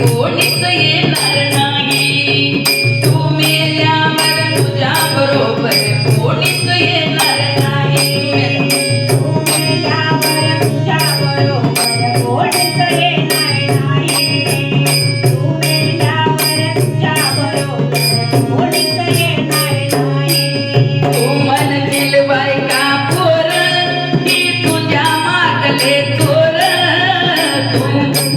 कोणीच येणार नाही. तू मेल्या मला तुझ्या बरोबर कोणीच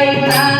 right now.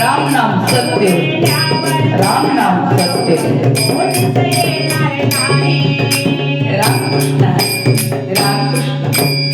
राम नाम सत्य। राम नाम सत्य। रामकृष्ण। रामकृष्ण।